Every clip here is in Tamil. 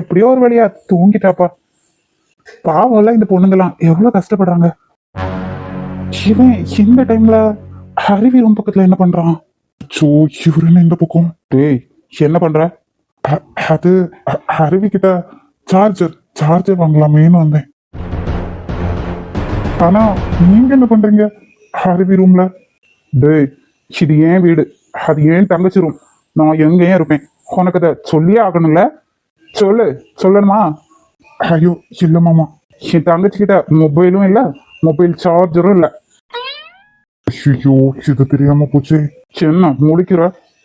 எப்படியோ ஒரு வழியா. தூங்கிட்டாப்பா. பாவம்ல இந்த பொண்ணுங்கலாம் எவ்வளவு கஷ்டப்படுறாங்க. இவன் இந்த டைம்ல அருவி ரூம் பக்கத்துல என்ன பண்றான்? சோ இவரு என்ன இந்த பக்கம்? டேய் என்ன பண்ற? அது அருவி கிட்ட சார்ஜர் சார்ஜர் வாங்கலாமேன்னு வந்தேன். ஆனா நீங்க என்ன பண்றீங்க? அருவி ரூம்ல டேய் இது ஏன் வீடு? அது ஏன் தங்கச்சி ரூம் நான் எங்கேயும் இருப்பேன் உனக்கு அதை சொல்லியே ஆகணும்ல? சொல்லு சொல்லணுமா? ஐயோ இல்ல மாமா. என் தங்கச்சி கிட்ட மொபைலும் இல்ல மொபைல் சார்ஜரும் இல்ல. ஐயோ இது தெரியாம போச்சு. சின்ன முடிக்கிற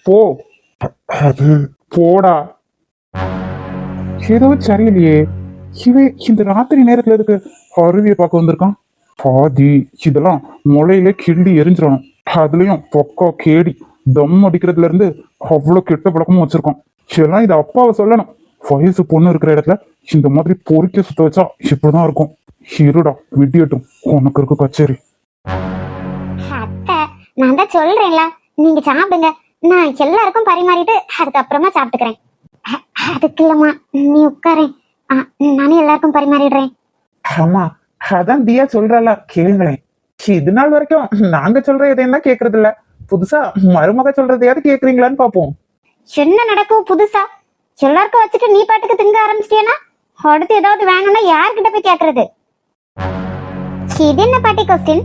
போ. அது போடா. ஏதோ சரியில்லையே. இவன் இந்த ராத்திரி நேரத்துல இருக்கு அருவியை பார்க்க வந்திருக்கான்? பாதி இதெல்லாம் முளையில கிண்டி எரிஞ்சிடணும். அதுலயும் பொக்கா கேடி தம் அடிக்கிறதுல இருந்து அவ்வளவு கெட்ட பழக்கமும் வச்சிருக்கோம் இதெல்லாம் இது அப்பாவை சொல்லணும். வயசு பொண்ணு இருக்கிற இடத்துல இந்த மாதிரி பொறிக்க சுத்த வச்சா இப்படிதான் இருக்கும். இருடா விடியட்டும். உனக்கு இருக்கு கச்சேரி. நான் தான் சொல்றேன்ல. நீங்க சாப்பிடுங்க. நான் எல்லாருக்கும் பரிமாறிட்டு அதுக்கப்புறமா சாப்பிட்டுக்கிறேன். அதுக்கு இல்லம்மா நீ உட்காரேன் நானே எல்லாருக்கும் பரிமாறிடுறேன். ஆமா அதான் தியா சொல்றல கேளுங்களேன். இது நாள் வரைக்கும் நாங்க சொல்ற எதையும் தான் கேக்குறது இல்ல புதுசா மருமக சொல்றதையாவது கேக்குறீங்களான்னு பாப்போம். என்ன நடக்கும் புதுசா? எல்லாருக்கும் வச்சுட்டு நீ பாட்டுக்கு திங்க ஆரம்பிச்சிட்டேன்னா அடுத்து ஏதாவது வேணும்னா யார்கிட்ட போய் கேக்குறது? இது என்ன பாட்டி கொஸ்டின்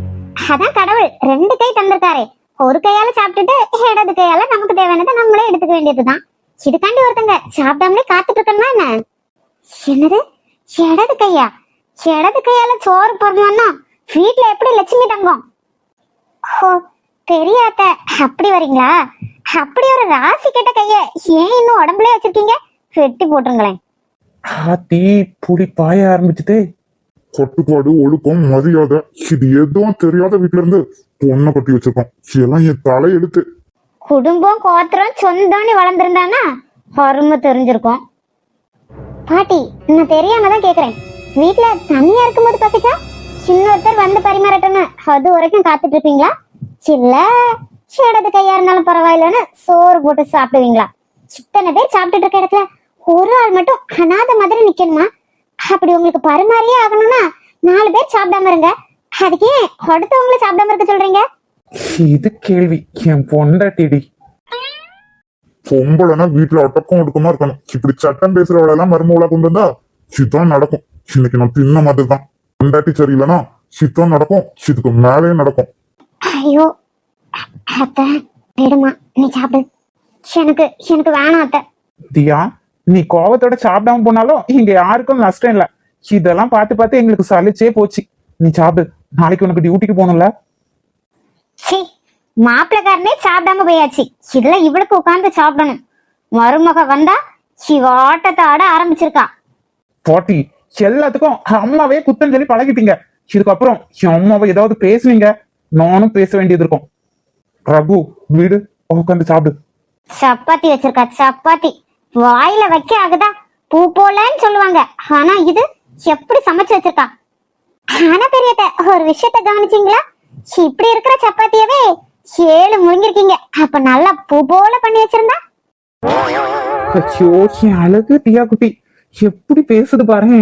அதான் கடவுள் ரெண்டு கை தந்திருக்காரே. ஒரு கையால சாப்பிட்டுட்டு இடது கையால நமக்கு தேவையானதை நம்மளே எடுத்துக்க வேண்டியதுதான். இதுக்காண்டி ஒருத்தங்க சாப்பிடாமலே காத்துட்டு இருக்கணுமா என்ன? என்னது? இடது கையா? இடது கையால சோறு போடணும்னா வீட்டுல எப்படி லட்சுமி தங்கம்? ஓ பெரிய அத்தை அப்படி வரீங்களா? அப்படி ஒரு ராசி கெட்ட கைய ஏன் இன்னும் உடம்புலயே வச்சிருக்கீங்க? வெட்டி போட்டுருங்களேன். ஆத்தி புடி பாய ஆரம்பிச்சுட்டே. கட்டுப்பாடு ஒழுக்கம் மரியாதை இது எதுவும் தெரியாத வீட்ல இருந்து பொண்ணை கட்டி வச்சிருக்கோம். இதெல்லாம் என் தலையெழுத்து. குடும்பம் கோத்திரம் சொந்தம்னு வளர்ந்துருந்தானா அருமை தெரிஞ்சிருக்கும். பாட்டி நான் தெரியாம தான் கேக்குறேன். வீட்ல தனியா இருக்கும்போது பசிச்சா? இன்னொருத்தர் வந்து பரிமாறட்டும்னு அது வரைக்கும் காத்துட்டு இருப்பீங்களா இல்ல. இடது கையா இருந்தாலும் பரவாயில்லன்னு சோறு போட்டு சாப்பிடுவீங்களா? இத்தனை பேர் சாப்பிட்டுட்டு இருக்க இடத்துல ஒரு ஆள் மட்டும் அனாதை மாதிரி நிக்கணுமா? அப்படி உங்களுக்கு பரிமாறியே ஆகணும்னா நாலு பேர் சாப்பிடாம இருங்க. அதுக்கு ஏன் அடுத்தவங்களும் சாப்பிடாம இருக்க சொல்றீங்க? இது கேள்வி. என் பொண்டாட்டிடி. பொம்பளைனா வீட்டுல அடக்கம் ஒடுக்கமா இருக்கணும். இப்படி சட்டம் பேசுறவளெல்லாம் மருமகளா கொண்டு வந்தா சித்தம் நடக்கும். இன்னைக்கு நான் தின்ன மாதிரி தான் பொண்டாட்டி சரியில்லைன்னா சித்தம் நடக்கும். இதுக்கு மேலே நடக்கும். ஐயோ அத்தை விடுமா நீ சாப்பிடு. எனக்கு எனக்கு வேணாம் அத்தை. தியா நீ கோவத்தோட சாப்பிடாம போனாலும் இங்க யாருக்கும் நஷ்டம் இல்ல. இதெல்லாம் பார்த்து பார்த்து எங்களுக்கு சலிச்சே போச்சு. நீ சாப்பிடு. நாளைக்கு உனக்கு டியூட்டிக்கு போகணும்ல. சீ மாப்பிள்ளக்காரனே சாப்பிடாம போயாச்சு. இதுல இவளுக்கு உட்கார்ந்து சாப்பிடணும். மருமக வந்தா இவ ஆட்டத்தை ஆட ஆரம்பிச்சிருக்கா. பாட்டி எல்லாத்துக்கும் அம்மாவே குத்தம் சொல்லி பழகிட்டீங்க. இதுக்கப்புறம் என் அம்மாவை ஏதாவது பேசுவீங்க? நானும் பேச வேண்டியது இருக்கும். ரகு வீடு உட்காந்து சாப்பிடு. சப்பாத்தி வச்சிருக்கா சப்பாத்தி. வாயில வைக்க ஆகுதா பூ போலன்னு சொல்லுவாங்க. ஆனா இது எப்படி சமைச்சு வச்சிருக்கா? ஆனா பெரியத்த ஒரு விஷயத்த கவனிச்சீங்களா? இப்படி இருக்கிற சப்பாத்தியவே ஏழு முழுங்கிருக்கீங்க. அப்ப நல்லா பூ போல பண்ணி வச்சிருந்தா? அழகு தியா குட்டி. எப்படி பேசுது பாரு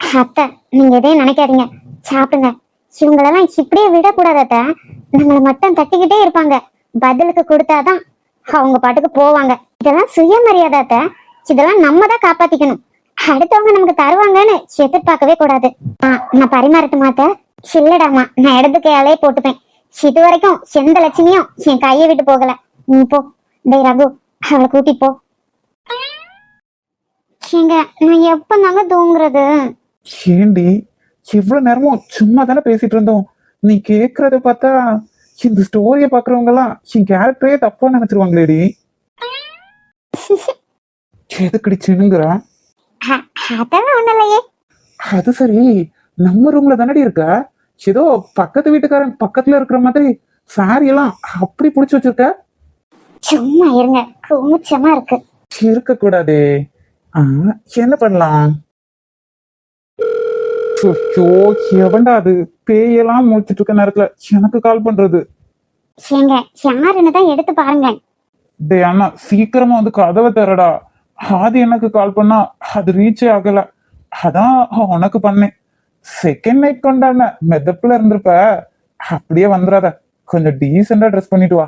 அத்தை நீங்க எதையும் நினைக்காதீங்க. சாப்பிடுங்க. இவங்களெல்லாம் இப்படியே விடக்கூடாது நம்மளை மட்டும் தட்டிக்கிட்டே இருப்பாங்க. பதிலுக்கு கொடுத்தாதான் அவங்க பாட்டுக்கு போவாங்க. இதெல்லாம் சுயமரியாதாத்த இதெல்லாம் நம்ம தான் காப்பாத்திக்கணும். அடுத்தவங்க நமக்கு தருவாங்கன்னு எதிர்பார்க்கவே கூடாது. நான் பரிமாறட்டுமாத்த சில்லடாமா இல்லடாமா நான் இடது கையாலே போட்டுப்பேன். இது வரைக்கும் எந்த லட்சுமியும் என் கையை விட்டு போகல. நீ போ. டேய் ரகு அவளை கூட்டிட்டு போ. ஏங்க நான் எப்ப நாங்க தூங்குறது? ஏண்டி இவ்வளவு நேரமும் சும்மா தானே பேசிட்டு இருந்தோம். நீ கேக்குறத பார்த்தா இந்த ஸ்டோரிய பாக்குறவங்க எல்லாம் என் கேரக்டரே தப்பா நினைச்சிருவாங்களேடி. எதுக்கடி சின்னுங்கிற அது சரி நம்ம ரூம்ல தானடி இருக்க? ஏதோ பக்கத்து வீட்டுக்காரன் பக்கத்துல இருக்கிற மாதிரி சாரி எல்லாம் அப்படி புடிச்சு வச்சிருக்க? சும்மா இருங்க கூச்சமா இருக்கு. இருக்க கூடாதே என்ன பண்ணலாம்? ஐயோ எவன்டா அது? பேயெல்லாம் முடிச்சிட்டு இருக்க நேரத்துல எனக்கு கால் பண்றது. ஏங்க யாருன்னு தான் எடுத்து பாருங்க. டேய் அண்ணா சீக்கிரமா வந்து கதவை தரடா ஆதி எனக்கு கால் பண்ணா அது ரீச்சே ஆகல. அதான் உனக்கு பண்ணேன். செகண்ட் நைட் கொண்டாடின மெதப்புல இருந்திருப்ப. அப்படியே வந்துடாத. கொஞ்சம் டீசெண்டா ட்ரெஸ் பண்ணிட்டு வா.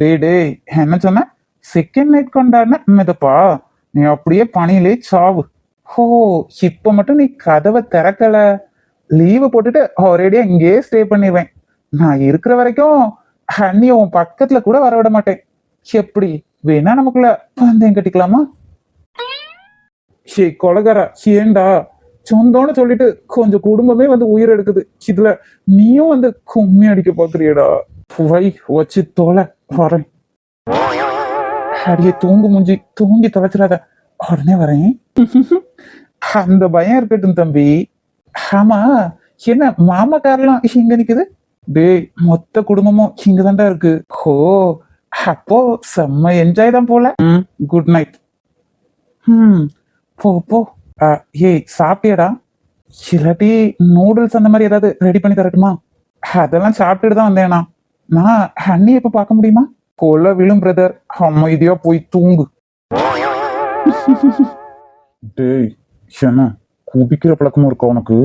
டேய் டேய் என்ன சொன்ன? செகண்ட் நைட் கொண்டாடின மெதப்பா? நீ அப்படியே பணியிலே சாவு. ஹோ இப்ப மட்டும் நீ கதவை திறக்கல. லீவு போட்டுட்டு ஒரேடியா இங்கேயே ஸ்டே பண்ணிடுவேன் நான் இருக்கிற வரைக்கும் அண்ணி உன் பக்கத்துல கூட வர விட மாட்டேன். எப்படி? வேணா நமக்குள்ள பந்தயம் கட்டிக்கலாமா? ஷே கொலகார ஏண்டா? சொந்தம்னு சொல்லிட்டு கொஞ்சம் குடும்பமே வந்து உயிர் எடுக்குது. இதுல நீயும் வந்து கும்மி அடிக்க பாக்குறியடா வை வச்சு தோலை வரேன். அடியே தூங்கு முஞ்சி தூங்கி தொலைச்சிடாத. உடனே வரேன். அந்த பயம் இருக்கட்டும் தம்பி. ஆமா என்ன மாமாக்காரெல்லாம் இங்க நிக்குது? டேய் மொத்த குடும்பமும் இங்க தான்டா இருக்கு. ஹோ அப்போ செம்ம என்ஜாய் தான் போல. குட் நைட் ம் போ போ. ஏய் சாப்பிட்டியாடா. இல்லாட்டி நூடுல்ஸ் அந்த மாதிரி ஏதாவது ரெடி பண்ணி தரட்டுமா? அதெல்லாம் சாப்பிட்டுட்டு தான் வந்தேனா. நான் அண்ணி எப்ப பார்க்க முடியுமா? கொல விழும் பிரதர் அமைதியா போய் தூங்கு. டேய் என்ன? குடிக்கிற பழக்கமும் இருக்கா உனக்கு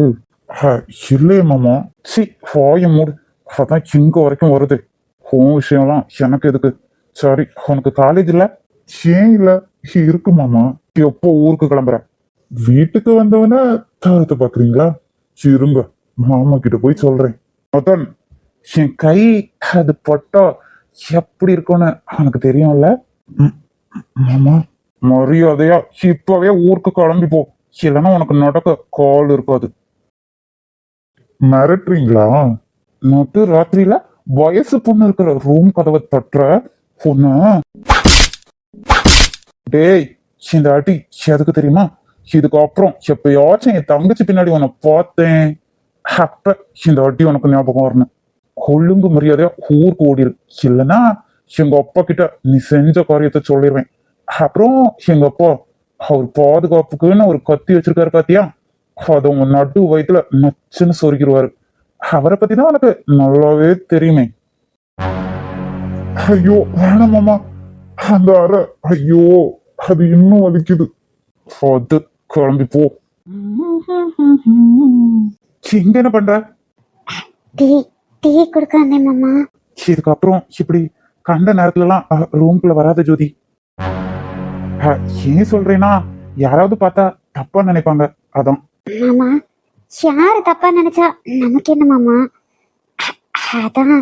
இல்லையே மாமா சி வாய மூடு அதான் இங்க வரைக்கும் வருது உன் விஷயம்லாம் எனக்கு எதுக்கு சரி உனக்கு காலேஜ் இல்ல ஏன் இல்ல இருக்கு மாமா எப்போ ஊருக்கு கிளம்புற வீட்டுக்கு வந்தவன தாரத்தை பாக்குறீங்களா இருங்க மாமா கிட்ட போய் சொல்றேன் மதன் என் கை அது பட்டா எப்படி இருக்கும்னு உனக்கு தெரியும்ல மாமா மரியாதையா இப்பவே ஊருக்கு கிளம்பி போ இல்லைன்னா உனக்கு நடக்க கால் இருக்காது. மிரட்டுறீங்களா? நட்டு ராத்திரியில வயசு பொண்ணு இருக்கிற ரூம் கதவை தட்டுற பொண்ணு. டேய் இந்த அடி எதுக்கு தெரியுமா? இதுக்கப்புறம் எப்பயாச்சும் என் தங்கச்சி பின்னாடி உன்னை பார்த்தேன். அப்ப இந்த அடி உனக்கு ஞாபகம் வரணும். ஒழுங்கு மரியாதையா ஊருக்கு ஓடிடு இல்லைன்னா எங்க அப்பா கிட்ட நீ செஞ்ச காரியத்தை சொல்லிடுவேன் அப்புறம் எங்க அப்பா அவர் பாதுகாப்புக்குன்னு ஒரு கத்தி வச்சிருக்காரு காத்தியா அதை உங்க நடு வயித்துல நச்சுன்னு சொருகிடுவாரு அவரை பத்தி தான் உனக்கு நல்லாவே தெரியுமே. ஐயோ வேணாம் மாமா. அந்த அறை ஐயோ அது இன்னும் வலிக்குது. அது கிளம்பி போ. இங்க என்ன பண்ற? டீ டீ கொடுக்க வந்தேன் மாமா. இதுக்கப்புறம் இப்படி கண்ட நேரத்துலலாம் ரூம்குள்ள வராத ஜோதி. ஏன் சொல்றேன்னா யாராவது பார்த்தா தப்பா நினைப்பாங்க. அதான். மாமா யாரு தப்பா நினைச்சா நமக்கு என்ன மாமா? அதான்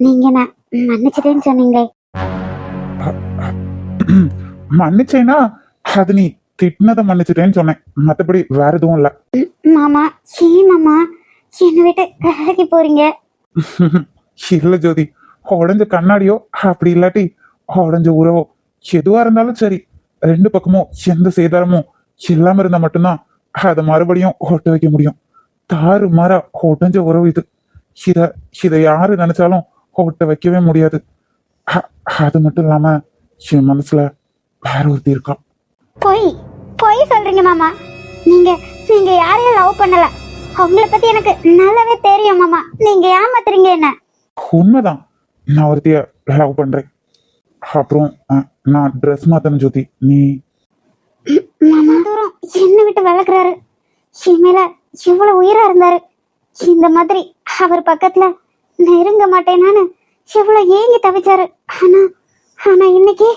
நீங்க என்ன மன்னிச்சிட்டேன்னு சொன்னீங்களே. மன்னிச்சேன்னா அது நீ திட்டினதை மன்னிச்சிட்டேன்னு சொன்னேன். மத்தபடி வேற எதுவும் இல்ல. மாமா ஏன் மாமா? என்னை விட்டு விலகி போறீங்க? இல்ல ஜோதி. உடஞ்ச கண்ணாடியோ அப்படி இல்லாட்டி உடஞ்ச உறவோ எதுவா இருந்தாலும் சரி. ரெண்டு பக்கமும் எந்த சேதாரமும் இல்லாம இருந்தா மட்டும்தான் அதை மறுபடியும் ஓட்ட வைக்க முடியும். தாறு மாற உடஞ்ச உறவு இது. இத இதை யாரு நினைச்சாலும் ஓட்ட வைக்கவே முடியாது. அது மட்டும் இல்லாம என் மனசுல வேற ஒருத்தி இருக்கா. பொய் பொய் சொல்றீங்க மாமா. நீங்க நீங்க யாரையும் லவ் பண்ணல. அவங்கள பத்தி எனக்கு நல்லாவே தெரியும் மாமா. நீங்க ஏமாத்துறீங்க என்ன? உண்மைதான். நான் ஒருத்திய லவ் பண்றேன். அப்புறம் அ, நான் ட்ரெஸ் மாத்தணும் ஜோதி. நீ மாமா தூரம் என்ன விட்டு விளக்குறாரு என் மேல எவ்வளவு உயிரா இருந்தாரு. இந்த மாதிரி அவர் பக்கத்துல நெருங்க மாட்டேனான்னு எவ்வளவு ஏங்கி தவிச்சாரு. ஆனா ஆனா இன்னைக்கு?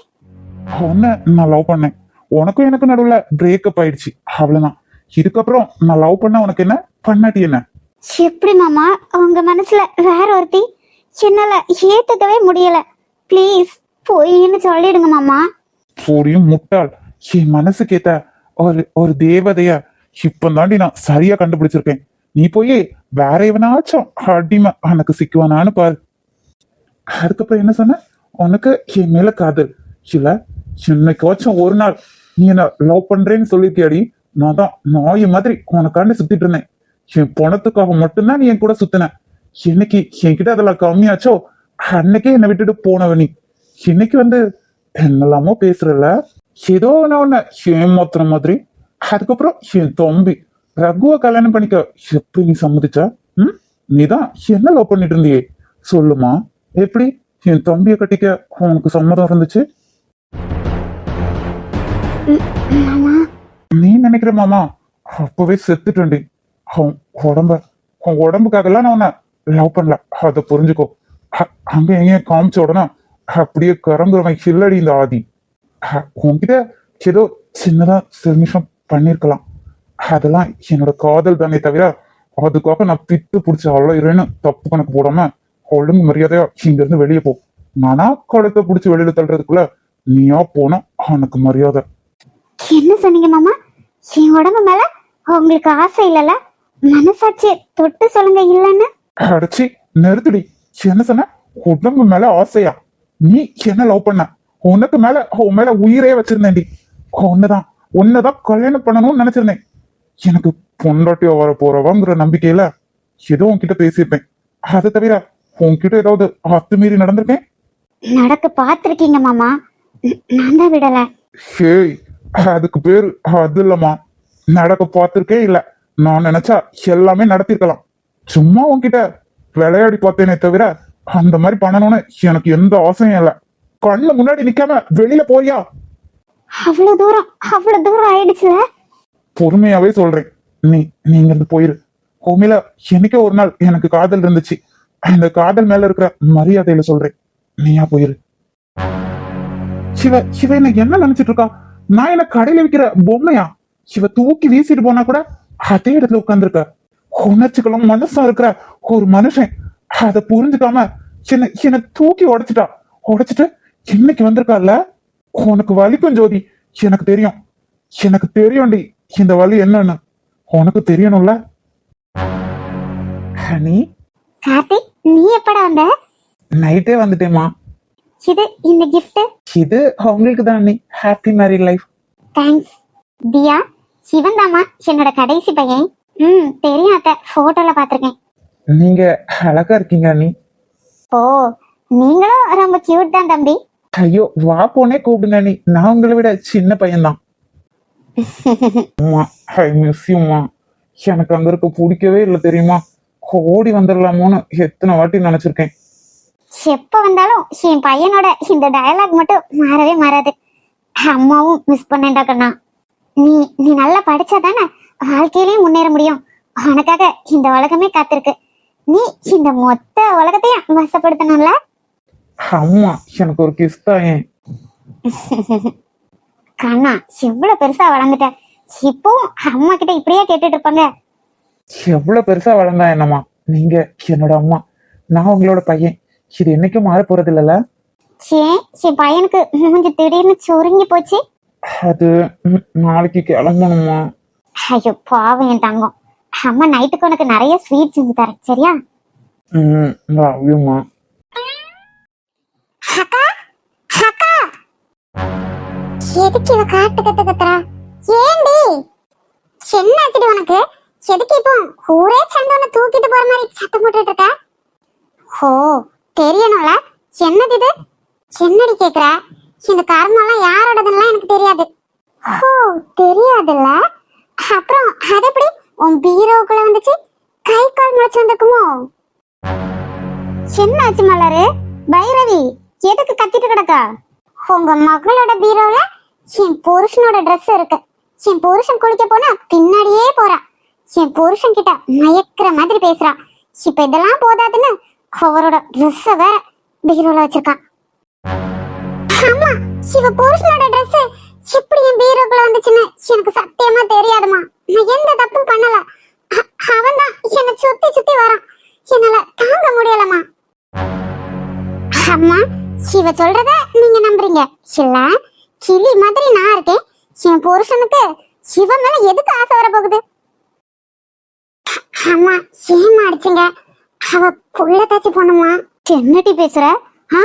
உன்னை நான் லவ் பண்ணேன். உனக்கும் எனக்கு நடுவுல பிரேக்கப் ஆயிடுச்சு. அவ்வளவுதான். இதுக்கப்புறம் நான் லவ் பண்ண உனக்கு என்ன? பண்ணாட்டி என்ன? எப்படி மாமா? உங்க மனசுல வேற ஒருத்தி. என்னால ஏத்துக்கவே முடியல. ப்ளீஸ் பொய்ன்னு சொல்லிடுங்க மாமா. போடியும் முட்டாள். என் மனசுக்கு ஏத்த ஒரு ஒரு தேவதைய. இப்பந்தாண்டி நான் சரியா கண்டுபிடிச்சிருக்கேன். நீ போய் வேற எவனாச்சும் அடிமை எனக்கு சிக்குவானான்னு பாரு. அதுக்கப்புறம் என்ன சொன்ன? உனக்கு என் மேல காதல். இல்ல என்னைக்காச்சும் ஒரு நாள் நீ என்ன லவ் பண்றேன்னு சொல்லிருக்கியாடி நான் தான் நாய் மாதிரி உனக்காண்டி சுத்திட்டு இருந்தேன். என் பணத்துக்காக மட்டும்தான் நீ என் கூட சுத்தின. என்னைக்கு என்கிட்ட அதெல்லாம் கம்மியாச்சோ அன்னைக்கே என்னை விட்டுட்டு போனவ நீ. இன்னைக்கு வந்து என்னெல்லாமோ பேசுறல ஏதோ நான் உன்னை ஏமாத்துற மாதிரி? அதுக்கப்புறம் என் தம்பி? ரகுவை கல்யாணம் பண்ணிக்க எப்படி நீ சம்மதிச்ச? ம்? நீதான். என்ன லவ் பண்ணிட்டு இருந்தியே? சொல்லுமா. எப்படி? என் தம்பியை கட்டிக்க உனக்கு சம்மதம் இருந்துச்சு? நீ நினைக்கிற மாமா? அப்பவே செத்துட்டேன்டி. அவன் உடம்ப உன் உடம்புக்காகலாம் நான் உன்னை லவ் பண்ணல. அதை புரிஞ்சுக்கோ. அங்க எங்கேயும் காமிச்ச உடனே அப்படியே கறங்குறவன் கில்லடி இந்த ஆதி. அ, உன்கிட்ட ஏதோ சின்னதா சிறுமிஷம் பண்ணிருக்கலாம். அதெல்லாம் என்னோட காதல் தானே தவிர அதுக்காக நான் பித்து பிடிச்ச அவ்வளோ தப்பு கணக்கு போடாம ஒழுங்கு மரியாதையா இங்க இருந்து வெளியே போ. நானா கழுத்தை பிடிச்சி வெளியில தள்ளுறதுக்குள்ள நீயா போனா அவனுக்கு மரியாதை. என்ன சொன்னீங்க மாமா? என் உடம்பு மேல உங்களுக்கு ஆசை இல்லைல்ல மனசாட்சி தொட்டு சொல்லுங்க இல்லைன்னு. அடைச்சி நிறுத்துடி. என்ன சொன்ன? உடம்பு மேல ஆசையா? நீ என்ன லவ் பண்ண? உனக்கு மேல உன் மேல உயிரே வச்சிருந்தேன்டி. உன்னதான். உன்னதான் கல்யாணம் பண்ணணும்னு நினைச்சிருந்தேன். எனக்கு பொண்டாட்டியா வர போறவாங்கிற நம்பிக்கையில ஏதோ உன்கிட்ட பேசியிருப்பேன். அதை தவிர உன்கிட்ட ஏதாவது அத்துமீறி நடந்திருக்கேன்? நடக்க பார்த்திருக்கீங்க மாமா. நான் தான் விடல. ஹேய் அதுக்கு பேரு அது இல்லம்மா. நடக்க பார்த்திருக்கே இல்ல. நான் நினைச்சா எல்லாமே நடத்திருக்கலாம். சும்மா உன்கிட்ட விளையாடி பார்த்தேனே தவிர அந்த மாதிரி பண்ணணும்னு எனக்கு எந்த ஆசையும் இல்லை. கண்ணு முன்னாடி நிக்காம வெளியில போறியா? அவ்வளவு தூரம் அவ்வளவு தூரம் ஆயிடுச்சுல பொறுமையாவே சொல்றேன். நீ நீங்க இருந்து போயிரு. உண்மையில என்னைக்கோ ஒரு நாள் எனக்கு காதல் இருந்துச்சு. அந்த காதல் மேல இருக்கிற மரியாதையில சொல்றேன். நீயா போயிரு. சிவ சிவ என்ன என்ன நினைச்சிட்டு இருக்கா? நான் என்ன கடையில விக்கிற பொம்மையா? சிவ தூக்கி வீசிட்டு போனா கூட அதே இடத்துல உட்கார்ந்துருக்க. உணர்ச்சிகளும் மனசும் இருக்கிற ஒரு மனுஷன். அதை புரிஞ்சுக்காம என்ன என்ன தூக்கி உடைச்சிட்டா. உடைச்சிட்டு இன்னைக்கு வந்திருக்கால உனக்கு வலிக்கும் ஜோதி. எனக்கு தெரியும். எனக்கு தெரியும்டி இந்த வலி என்னன்னு. உனக்கு தெரியணும்ல? ஹனி? கார்த்திக் நீ எப்படா வந்த? நைட்டே வந்துட்டேமா இது இந்த gift? இது உங்களுக்கு தான் அண்ணி. Happy married life thanks Diya Sivan தாமா என்னோட கடைசி பையன். ம் தெரியும் அத்தை. போட்டோல பாத்திருக்கேன் நீங்க அழகா இருக்கீங்க அண்ணி. ஓ நீங்களும் ரொம்ப கியூட் தான் தம்பி. ஐயோ வா போனே கூப்பிடுங்க அண்ணி. நான் உங்களை விட சின்ன பையன்தான். ஐ மிஸ் யூமா எனக்கு அங்க இருக்க பிடிக்கவே இல்லை தெரியுமா? ஓடி வந்துடலாமோன்னு எத்தனை வாட்டி நினைச்சிருக்கேன். எப்ப வந்தாலும் என் பையனோட இந்த டயலாக் மட்டும் மாறவே மாறாது. அம்மாவும் மிஸ் பண்ணேன்டா கண்ணா. நீ நீ நல்லா படிச்சா தானே வாழ்க்கையிலயும் முன்னேற முடியும். உனக்காக இந்த உலகமே காத்திருக்கு. நீ இந்த மொத்த உலகத்தையும் வசப்படுத்தணும்ல அம்மா எனக்கு ஒரு கிஸ் தான் ஏன்? கண்ணா எவ்வளவு பெருசா வளர்ந்துட்ட. இப்பவும் அம்மா கிட்ட இப்படியே கேட்டுட்டு இருப்பாங்க. எவ்வளவு பெருசா வளர்ந்தா என்னம்மா? நீங்க என்னோட அம்மா நான் உங்களோட பையன். இது என்னைக்கும் மாற போறது ஏன் என் பையனுக்கு மூஞ்சி திடீர்னு சுருங்கி போச்சு. அது நாளைக்கு கிளம்பணுமா ஐயோ பாவம் என் தங்கம். அம்மா நைட்டுக்கு உனக்கு நிறைய ஸ்வீட் செஞ்சு தரேன். சரியா? அக்கா அக்கா. எதுக்கு இவ காட்டு கத்து கத்துறா? ஏண்டி என்னாச்சுடி உனக்கு? எதுக்கு இப்போ ஊரே சண்டை தூக்கிட்டு போற மாதிரி சத்தம் போட்டுட்டு இருக்க? ஓ தெரியணும்ல. என்னது இது? என்னடி கேக்குற? இந்த கர்மம்லாம் யாரோடதுலாம் எனக்கு தெரியாது. ஓ தெரியாதுல்ல? அப்புறம் அது எப்படி உன் பீரோக்குள்ள வந்துச்சு? கை கால் முளைச்சு வந்திருக்குமோ? என்னாச்சு மலரு? பைரவி எதுக்கு கத்திட்டு கிடக்கா? உங்க மகளோட பீரோல என் புருஷனோட ட்ரெஸ் இருக்கு. என் புருஷன் குளிக்க போனா பின்னாடியே போறான் என் புருஷன் கிட்ட மயக்கிற மாதிரி பேசுறான் இப்ப இதெல்லாம் போதாதுன்னு அவரோட ட்ரெஸ் வேற பீரோல வச்சிருக்கான் ஆமா இவ புருஷனோட ட்ரெஸ் இப்படி என் பீரோக்குள்ள வந்துச்சுன்னு எனக்கு சத்தியமா தெரியாதுமா நான் எந்த தப்பும் பண்ணல. அவன் தான் என்னை சுத்தி சுத்தி வரான். என்னால தாங்க முடியலமா அம்மா சிவ சொல்றத நீங்க நம்புறீங்க. இல்ல கிளி மாதிரி நான் இருக்கேன். என் புருஷனுக்கு சிவ மேல எதுக்கு ஆசை வர போகுது அம்மா ஏமா அடிச்சுங்க? அவ புள்ள தாச்சு பொண்ணுமா என்னட்டி பேசுற? ஆ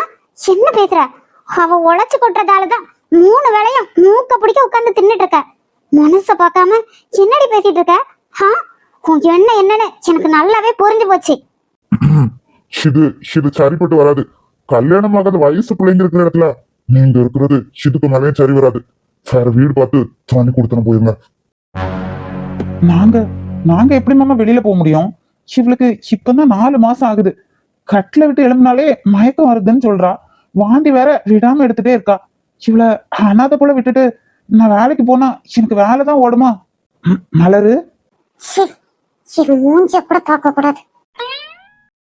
என்ன பேசுற? அவ உழைச்சு கொட்டுறதாலதான் மூணு வேளையும் மூக்க பிடிக்க உட்கார்ந்து தின்னுட்டு இருக்க மனச பார்க்காம என்னடி பேசிட்டு இருக்க உன் என்ன என்னன்னு எனக்கு நல்லாவே புரிஞ்சு போச்சு. இது இது சரிப்பட்டு வராது. கல்யாணம் ஆகாத வயசு பிள்ளைங்க இருக்கிற இடத்துல நீங்க இருக்கிறது இதுக்கு மேலேயும் சரி வராது. வேற வீடு பார்த்து தண்ணி கொடுத்துன்னு போயிருங்க. நாங்க நாங்க எப்படி மாமா வெளியில போக முடியும்? இவளுக்கு இப்பதான் நாலு மாசம் ஆகுது. கட்டில விட்டு எழும்பினாலே மயக்கம் வருதுன்னு சொல்றா. வாந்தி வேற விடாம எடுத்துட்டே இருக்கா. இவள அனாதை போல விட்டுட்டு நான் வேலைக்கு போனா எனக்கு வேலை தான் ஓடுமா? மலரு? மூஞ்சிய கூட பார்க்க கூடாது.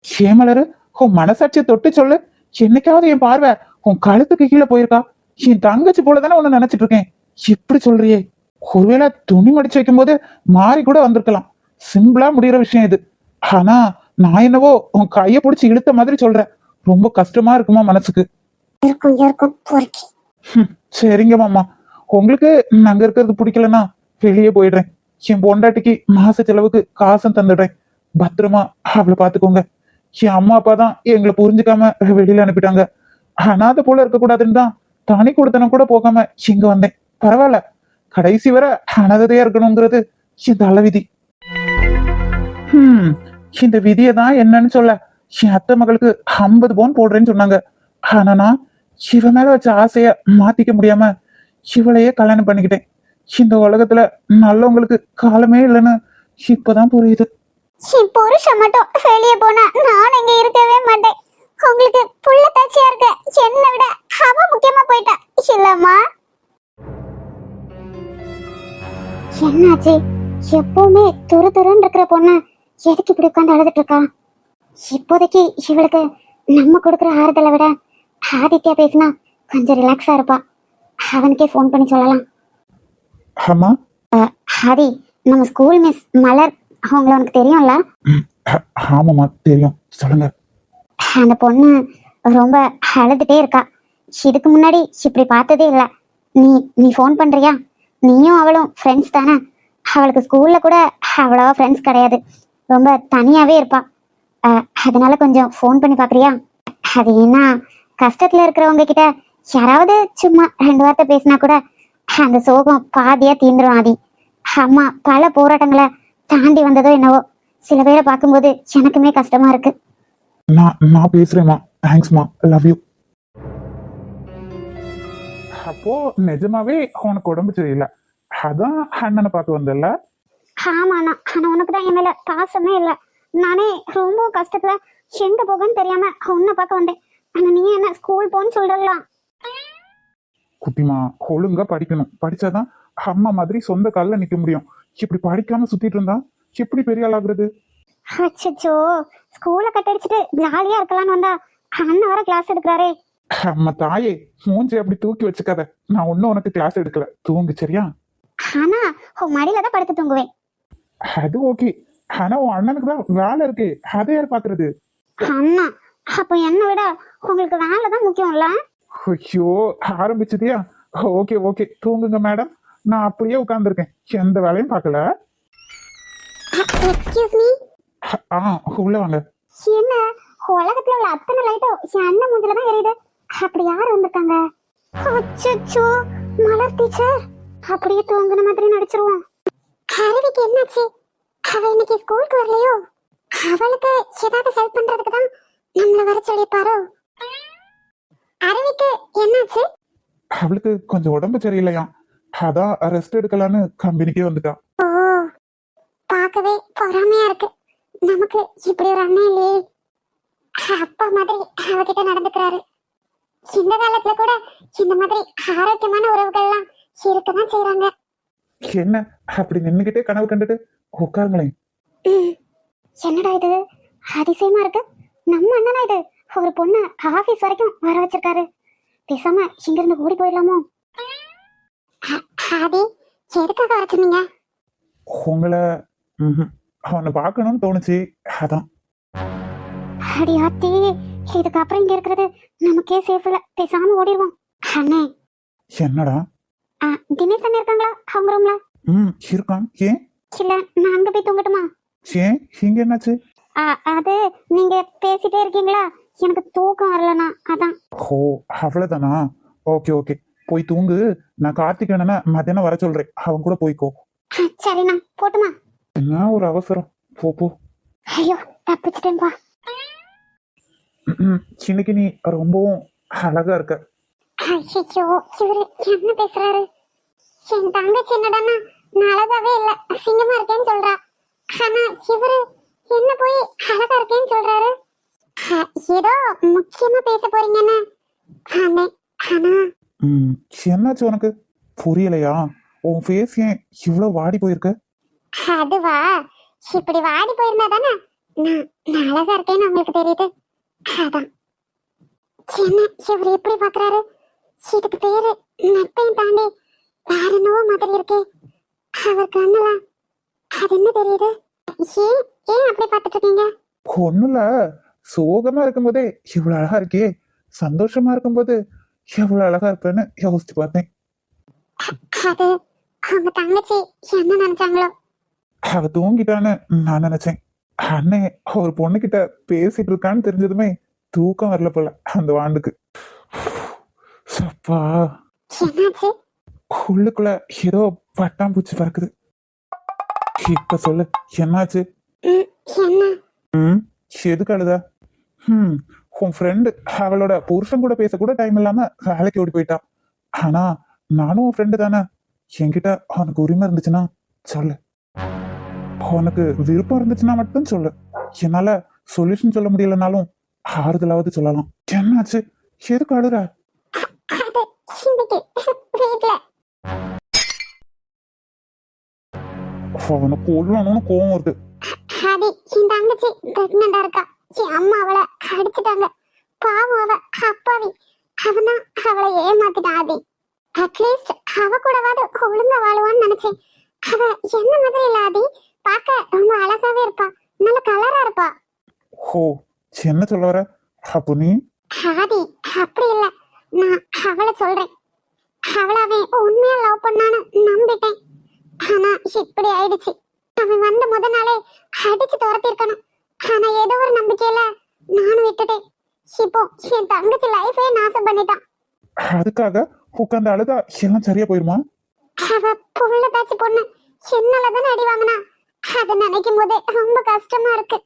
ஏ மலரு? உன் மனசாட்சியை தொட்டு சொல்லு. என்னைக்காவது என் பார்வை உன் கழுத்துக்கு கீழே போயிருக்கா? என் தங்கச்சி போல தானே உன்னை நினைச்சிட்டு இருக்கேன். இப்படி சொல்றியே. ஒருவேளை துணி மடிச்சு வைக்கும்போது மாறி கூட வந்திருக்கலாம். சிம்பிளா முடியிற விஷயம் இது. ஆனா நான் என்னவோ உன் கையை பிடிச்சி இழுத்த மாதிரி சொல்றேன். ரொம்ப கஷ்டமா இருக்குமா மனசுக்கு? இருக்கும் இருக்கும் சரிங்க மாமா. உங்களுக்கு நாங்க இருக்கிறது பிடிக்கலன்னா வெளியே போயிடுறேன். என் பொண்டாட்டிக்கு மாச செலவுக்கு காசும் தந்துடுறேன். பத்திரமா அவளை பாத்துக்கோங்க என் அம்மா அப்பா தான் எங்களை புரிஞ்சுக்காம வெளியில அனுப்பிட்டாங்க. அனாதை போல இருக்கக்கூடாதுன்னு தான் தனி கொடுத்தனம் கூட போகாம இங்க வந்தேன். பரவாயில்ல. கடைசி வரை அனாதையா இருக்கணுங்கிறது இந்த தலைவிதி ஹம் இந்த விதியை தான் என்னன்னு சொல்ல என் அத்தை மகளுக்கு ஐம்பது பவுன் போடுறேன்னு சொன்னாங்க. ஆனா நான் சிவ மேல வச்ச ஆசைய மாத்திக்க முடியாம சிவலையே கல்யாணம் பண்ணிக்கிட்டேன். இந்த உலகத்துல நல்லவங்களுக்கு காலமே இல்லைன்னு இப்பதான் புரியுது. புருஷன் மட்டும் வெளியே போனா நான் இங்க இருக்கவே மாட்டேன். உங்களுக்கு புள்ள தாச்சியா இருக்க என்னை விட அவ முக்கியமா போயிட்டா. இல்லம்மா. என்னாச்சு? எப்பவுமே துரு துருன்னு இருக்கிற பொண்ணு எதுக்கு இப்படி உட்காந்து அழுதுட்டு இருக்கா? இப்போதைக்கு இவளுக்கு நம்ம கொடுக்குற ஆறுதலை விட ஆதித்யா பேசினா கொஞ்சம் ரிலாக்ஸா இருப்பா. அவனுக்கே ஃபோன் பண்ணி சொல்லலாம். அம்மா ஹரி நம்ம ஸ்கூல் மிஸ் மலர் அவங்கள உனக்கு தெரியும்ல? ஆமாம்மா தெரியும். சொல்லுங்க. அந்த பொண்ணு ரொம்ப அழுதுட்டே இருக்கா. இதுக்கு முன்னாடி இப்படி பார்த்ததே இல்லை. நீ நீ ஃபோன் பண்றியா? நீயும் அவளும் ஃப்ரெண்ட்ஸ் தானே? அவளுக்கு ஸ்கூல்ல கூட அவ்வளோவா ஃப்ரெண்ட்ஸ் கிடையாது. ரொம்ப தனியாவே இருப்பா. அதனால கொஞ்சம் ஃபோன் பண்ணி பார்க்கறியா? அது ஏன்னா கஷ்டத்துல இருக்கிறவங்க கிட்ட யாராவது சும்மா ரெண்டு வார்த்தை பேசினா கூட அந்த சோகம் பாதியா தீந்துரும் ஆதி. அம்மா பல போராட்டங்களை தாண்டி வந்ததோ என்னவோ சில பேரை பார்க்கும்போது எனக்குமே கஷ்டமா இருக்கு. நான் நான் பேசுறேம்மா. தேங்க்ஸ்மா லவ் யூ அப்போ நிஜமாவே உனக்கு உடம்பு சரியில்லை. அதான் அண்ணனை பார்த்து வந்தல ஆமாண்ணா ஆனா உனக்கு தான் என் மேல பாசமே இல்ல. நானே ரொம்ப கஷ்டத்துல எங்க போகன்னு தெரியாம உன்னை பார்க்க வந்தேன். ஆனா நீ என்ன ஸ்கூல் போன்னு சொல்றலாம் குட்டிமா ஒழுங்கா படிக்கணும். படிச்சாதான் அம்மா மாதிரி சொந்த காலில் நிக்க முடியும். இப்படி படிக்காம சுத்திட்டு இருந்தா எப்படி பெரிய ஆள் ஆகுறது? அச்சோ ஸ்கூலை கட்டடிச்சிட்டு ஜாலியா இருக்கலாம்னு வந்தா அண்ணன் வர கிளாஸ் எடுக்கிறாரே. அம்மா தாயே மூஞ்சி அப்படி தூக்கி வச்சுக்காத. நான் ஒன்னும் உனக்கு கிளாஸ் எடுக்கல. தூங்கு சரியா? ஆனா உன் மடியில தான் படுத்து தூங்குவேன். அது ஓகே ஆனா உன் அண்ணனுக்கு தான் வேலை இருக்கு. அதை யார் பாக்குறது? அண்ணா அப்ப என்னை விட உங்களுக்கு வேலை தான் முக்கியம்ல? ஐயோ ஆரம்பிச்சதியா ஓகே ஓகே. தூங்குங்க மேடம். நான் அப்படியே உட்கார்ந்துருக்கேன். எந்த வேலையும் பார்க்கல. எக்ஸ்கியூஸ் மீ ஆ உள்ள வாங்க. என்ன? உலகத்துல உள்ள அத்தனை லைட்டும் என் அண்ணன் மூஞ்சில தான் எரியுது. அப்படி யார் வந்திருக்காங்க? அச்சோ மலர் டீச்சர் அப்படியே தூங்குன மாதிரி நடிச்சிருவோம் அருவிக்கு என்னாச்சு? அவ இன்னைக்கு ஸ்கூலுக்கு வரலையோ? அவளுக்கு ஏதாவது ஹெல்ப் பண்றதுக்கு தான் நம்மள வர சொல்லியிருப்பாரோ? அருவிக்கு என்னாச்சு? அவளுக்கு கொஞ்சம் உடம்பு சரியில்லையா? அதான் ரெஸ்ட் எடுக்கலான்னு கம்பெனிக்கே வந்துட்டா ஓ பார்க்கவே பொறாமையா இருக்கு. நமக்கு இப்படி ஒரு அண்ணன் இல்லையே. அப்பா மாதிரி அவகிட்ட நடந்துக்கிறாரு. இந்த காலத்துல கூட இந்த மாதிரி ஆரோக்கியமான உறவுகள்லாம் இருக்கதான் செய்றாங்க. என்ன? அப்படி நின்னுகிட்டே கனவு கண்டுட்டு உட்காருங்களேன். என்னடா இது? அதிசயமா இருக்கு. நம்ம அண்ணனா இது? ஒரு பொண்ணு ஆபீஸ் வரைக்கும் வர வச்சிருக்காரு. பேசாம இங்க இருந்து ஓடி போயிடலாமோ? ஆதி எதுக்காக வர சொன்னீங்க? உங்களை. அவனை பார்க்கணும்னு தோணுச்சு. அதான். அடி ஆத்தி இதுக்கப்புறம் இங்க இருக்கிறது நமக்கே சேஃப் இல்ல. பேசாம ஓடிடுவோம். அண்ணே. என்னடா? தினேஷ் அண்ணன் இருக்காங்களா? அவங்க ரூம்ல ம் இருக்கான். ஏன்? இல்ல நான் அங்க போய் தூங்கட்டுமா? ஏன்? இங்க என்னாச்சு? அது நீங்க பேசிட்டே இருக்கீங்களா? எனக்கு தூக்கம் வரலண்ணா. அதான். ஓ அவ்வளவுதானா? Okay okay. போய் தூங்கு. நான் கார்த்திக் அண்ணனை மத்தியானம் வர சொல்றேன். அவன் கூட போய்க்கோ. சரிண்ணா. போட்டுமா? என்ன ஒரு அவசரம்? போ போ. ஐயோ தப்பிச்சிட்டேன்பா ம், இன்னைக்கு நீ ரொம்பவும் அழகா இருக்க. ஐயோ இவரு என்ன பேசுறாரு? என் தங்கச்சி என்னடான்னா நான் அழகாவே இல்ல. அசிங்கமா இருக்கேன்னு சொல்றா. ஆனா இவரு என்ன போய் அழகா இருக்கேன்னு சொல்றாரு? ஏதோ முக்கியமா பேச போறீங்கன்னு என்னாச்சு உனக்கு? புரியலையா? உன் ஃபேஸ் ஏன் இவ்வளவு வாடி போயிருக்கு? அதுவா? இப்படி வாடி போயிருந்தா தானே நான் நான் அழகா இருக்கேன்னு உங்களுக்கு தெரியுது. அதான். என்ன இவர் எப்படி பாக்குறாரு? இதுக்கு பேரு நட்பையும் தாண்டி வேற என்னவோ மாதிரி இருக்கே. அவர் கண்ணெல்லாம் அது என்ன தெரியுது? ஏன் ஏன் அப்படி பார்த்துட்டு இருக்கீங்க ஒண்ணுல சோகமா இருக்கும்போதே இவ்வளவு அழகா இருக்கே. சந்தோஷமா இருக்கும்போது எவ்வளவு அழகா இருப்பேன்னு யோசிச்சு பார்த்தேன். அது அவங்க தங்கச்சி என்ன நினைச்சாங்களோ? அவ தூங்கிட்டான்னு நான் நினைச்சேன். அண்ணே ஒரு பொண்ணுகிட்ட பேசிட்டு இருக்கான்னு தெரிஞ்சதுமே தூக்கம் வரல போல அந்த வாண்டுக்கு. சப்பா. உள்ளுக்குள்ள ஏதோ பட்டாம்பூச்சி பறக்குது. இப்ப சொல்லு என்னாச்சு? ம், எதுக்கு அழுதா? ம் உன் ஃப்ரெண்டு அவளோட புருஷன் கூட பேச கூட டைம் இல்லாம வேலைக்கு ஓடி போயிட்டா ஆனா நானும் உன் ஃப்ரெண்டு தானே. என்கிட்ட உனக்கு உரிமை இருந்துச்சுன்னா சொல்லு. உனக்கு விருப்பம் இருந்துச்சுன்னா மட்டும் சொல்லு. என்னால சொல்யூஷன் சொல்ல முடியலனாலும் ஆறுதலாவது சொல்லலாம். என்னாச்சு? எதுக்கு அழுற? அவனை கொல்லணும்னு கோவம் வருது. அது என் தங்கச்சி பிரெக்னண்டா இருக்கா. என் அம்மா அவளை அடிச்சிட்டாங்க. பாவம் அவ அப்பாவி. அவனா அவளை ஏமாத்திட்டான் ஆதி அட்லீஸ்ட் அவ கூடவாது ஒழுங்கா வாழுவான்னு நினைச்சேன். அவ என்ன மாதிரி இல்ல ஆதி பார்க்க ரொம்ப அழகாவே இருப்பா. நல்ல கலரா இருப்பா. ஹோ என்ன சொல்ல வர? அப்போ நீ? ஆதி அப்படி இல்ல. நான் அவளை சொல்றேன். அவளை அவன் உண்மையா லவ் பண்ணான்னு நம்பிட்டேன். ஆனா இப்படி ஆயிடுச்சு. அவன் வந்த முத நாளே அடிச்சு துரத்திருக்கணும். ஆனா ஏதோ ஒரு நம்பிக்கையில நானும் விட்டுட்டேன். இப்போ என் தங்கச்சி லைஃபே நாசம் பண்ணிட்டான். அதுக்காக உட்காந்து அழுதா எல்லாம் சரியா போயிருமா? அவ புள்ள தாச்சி பொண்ணு. என்னாலதானே அடி வாங்கினா? அதை நினைக்கும் போதே ரொம்ப கஷ்டமா இருக்கு.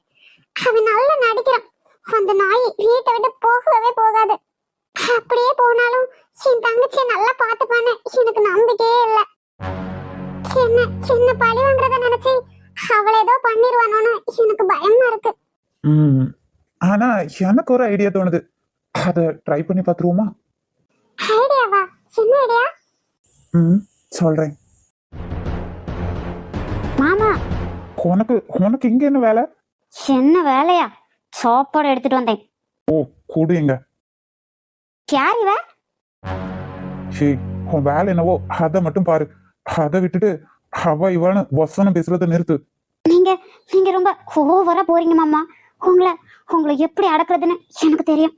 அவன் நல்லா நடிக்கிறான். அந்த நாய் வீட்டை விட்டு போகவே போகாது. அப்படியே போனாலும் என் தங்கச்சியை நல்லா பார்த்துப்பான்னு எனக்கு நம்பிக்கையே என்ன சின்ன பழி வாங்குறத நினைச்சு அவளை ஏதோ பண்ணிடுவானோன்னு எனக்கு பயமா இருக்கு. ம். ஆனா எனக்கு ஒரு ஐடியா தோணுது. அதை ட்ரை பண்ணி பார்த்துருவோமா? ஐடியாவா? சின்ன ஐடியா ம் சொல்றேன். மாமா. உனக்கு உனக்கு இங்க என்ன வேலை? என்ன வேலையா? சாப்பாடு எடுத்துட்டு வந்தேன். ஓ கூடுங்க யார் இவ? சே உன் வேலை என்னவோ அதை மட்டும் பாரு. அதை விட்டுட்டு அவ இவனு வசனம் பேசுறத நிறுத்து. நீங்க நீங்க ரொம்ப ஓவரா போறீங்க மாமா. உங்களை உங்களை எப்படி அடக்குறதுன்னு எனக்கு தெரியும்.